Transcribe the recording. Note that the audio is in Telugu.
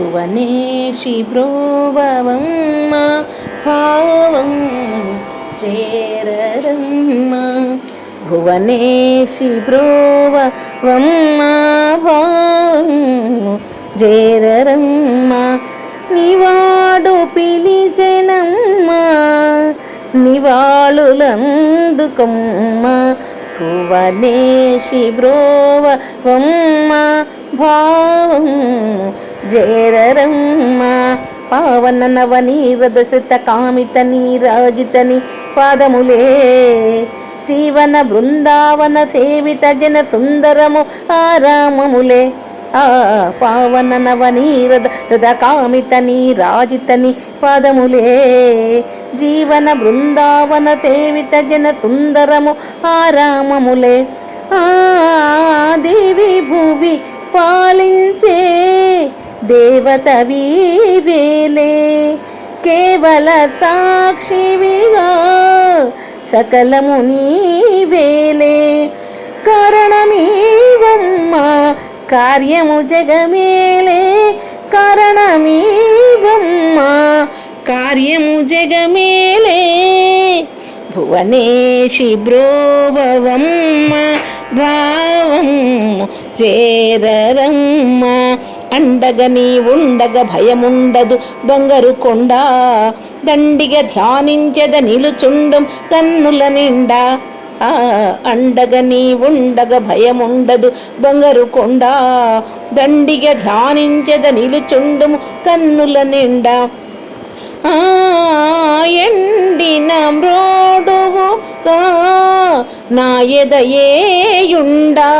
భువనేషి బ్రోవమ్మ భావం చేరరమ్మ. భువనేషి బ్రోవమ్మ భావం చేరరమ్మ. నివాడు పిలిచెనమ్మ నివాళులందుకమ్మ. భువనేషి బ్రోవమ్మ భావం జయరమ్మ పావన నవనీరద శత కామిత నీరాజితని పాదములే. జీవన బృందావన సేవిత జన సుందరము ఆరామములే. ఆ పావన నవనీరద హృద కామిత నీరాజితని పాదములే. జీవన బృందావన సేవిత జన సుందరము ఆరామములే. ఆ దేవి భువి పాలించే దేవతవి వేలే కేవల సాక్షివిగా సకలము నీవేలే. కారణమీవమ్మ కార్యము జగమేలే. కారణమీవమ్మ కార్యము జగమేలే. భువనేషి బ్రోభవమ్మ భావం చేరరమ్మ. దండగ నీ ఉండగ భయముండదు బంగారు కొండ. దండిగ ధ్యానించద నిలుచుండం కన్నుల నిండా. అండగ నీ ఉండగ భయముండదు బంగారు కొండ. దండిగ ధ్యానించద నిలుచుండుము కన్నుల నిండా. ఎండిన మ్రోడువు నా ఎదయేయుండా.